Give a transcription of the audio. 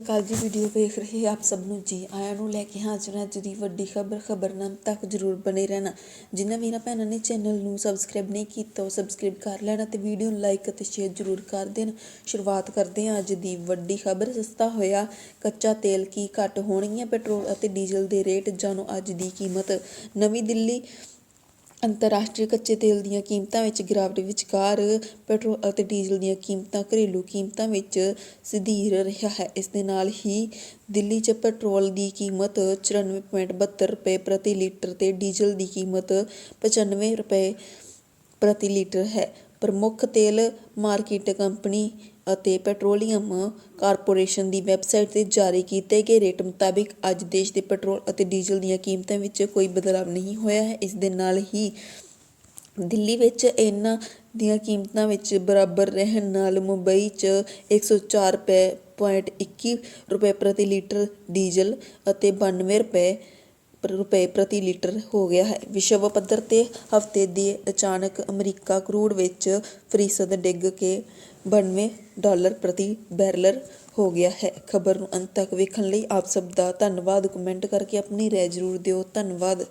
ਕੱਲ ਦੀ ਵੀਡੀਓ ਵੇਖ ਰਹੇ ਆਪ ਸਭ ਨੂੰ ਜੀ ਆਇਆਂ ਨੂੰ ਲੈ ਕੇ ਹਾਜ਼ਰ ਹਾਂ। ਅੱਜ ਦੀ ਵੱਡੀ ਖਬਰ ਖਬਰਨਾਮ ਤੱਕ ਜਰੂਰ ਬਣੇ ਰਹਿਣਾ। ਜਿਨ੍ਹਾਂ ਵੀਰਾਂ ਭੈਣਾਂ ਨੇ ਚੈਨਲ ਨੂੰ ਸਬਸਕ੍ਰਾਈਬ ਨਹੀਂ ਕੀਤਾ, ਉਹ ਸਬਸਕ੍ਰਾਈਬ ਕਰ ਲੈਣਾ ਤੇ ਵੀਡੀਓ ਨੂੰ ਲਾਈਕ ਅਤੇ ਸ਼ੇਅਰ ਜਰੂਰ ਕਰ ਦੇਣ। ਸ਼ੁਰੂਆਤ ਕਰਦੇ ਹਾਂ ਅੱਜ ਦੀ ਵੱਡੀ ਖਬਰ। ਸਸਤਾ ਹੋਇਆ ਕੱਚਾ ਤੇਲ ਕੀ ਘੱਟ ਹੋਣਗੀਆਂ? ਪੈਟਰੋਲ ਅਤੇ ਡੀਜ਼ਲ ਦੇ ਰੇਟ, ਜਾਣੋ ਅੱਜ ਦੀ ਕੀਮਤ। ਨਵੀਂ ਦਿੱਲੀ ਅੰਤਰਰਾਸ਼ਟਰੀ ਕੱਚੇ ਤੇਲ ਦੀਆਂ ਕੀਮਤਾਂ ਵਿੱਚ ਗਿਰਾਵਟ ਵਿਚਕਾਰ ਪੈਟਰੋਲ ਅਤੇ ਡੀਜ਼ਲ ਦੀਆਂ ਕੀਮਤਾਂ, ਘਰੇਲੂ ਕੀਮਤਾਂ ਵਿੱਚ ਸਥਿਰ ਰਿਹਾ ਹੈ। ਇਸ ਦੇ ਨਾਲ ਹੀ ਦਿੱਲੀ 'ਚ ਪੈਟਰੋਲ ਦੀ ਕੀਮਤ 94.72 ਰੁਪਏ ਪ੍ਰਤੀ ਲੀਟਰ ਤੇ ਡੀਜ਼ਲ ਦੀ ਕੀਮਤ 95 ਰੁਪਏ ਪ੍ਰਤੀ ਲੀਟਰ ਹੈ। ਪ੍ਰਮੁੱਖ ਤੇਲ ਮਾਰਕੀਟ ਕੰਪਨੀ ਅਤੇ ਪੈਟਰੋਲੀਅਮ ਕਾਰਪੋਰੇਸ਼ਨ ਦੀ ਵੈੱਬਸਾਈਟ ਤੇ ਜਾਰੀ ਕੀਤੇ ਗਏ ਰੇਟ ਮੁਤਾਬਿਕ ਅੱਜ ਦੇਸ਼ ਦੇ ਪੈਟਰੋਲ ਅਤੇ ਡੀਜ਼ਲ ਦੀਆਂ ਕੀਮਤਾਂ ਵਿੱਚ ਕੋਈ ਬਦਲਾਅ ਨਹੀਂ ਹੋਇਆ ਹੈ। ਇਸ ਦੇ ਨਾਲ ਹੀ ਦਿੱਲੀ ਵਿੱਚ ਇਹਨਾਂ ਦੀਆਂ ਕੀਮਤਾਂ ਵਿੱਚ ਬਰਾਬਰ ਰਹਿਣ ਨਾਲ ਮੁੰਬਈ 'ਚ 104 ਰੁਪਏ ਪੁਆਇੰਟ 21 ਰੁਪਏ ਪ੍ਰਤੀ ਲੀਟਰ ਡੀਜ਼ਲ ਅਤੇ 92 ਰੁਪਏ ਰੁਪਏ ਪ੍ਰਤੀ ਲੀਟਰ ਹੋ ਗਿਆ ਹੈ। ਵਿਸ਼ਵ ਪੱਧਰ ਤੇ ਹਫ਼ਤੇ ਦੇ ਅਚਾਨਕ ਅਮਰੀਕਾ ਕਰੂਡ ਵਿੱਚ ਫੀਸਦ ਡਿੱਗ ਕੇ 92 ਡਾਲਰ ਪ੍ਰਤੀ ਬੈਰਲਰ ਹੋ ਗਿਆ ਹੈ। ਖਬਰ ਨੂੰ ਅੰਤ ਤੱਕ ਵੇਖਣ ਲਈ ਆਪ ਸਭ ਦਾ ਧੰਨਵਾਦ। ਕਮੈਂਟ ਕਰਕੇ ਆਪਣੀ ਰਾਏ ਜ਼ਰੂਰ ਦਿਓ। ਧੰਨਵਾਦ।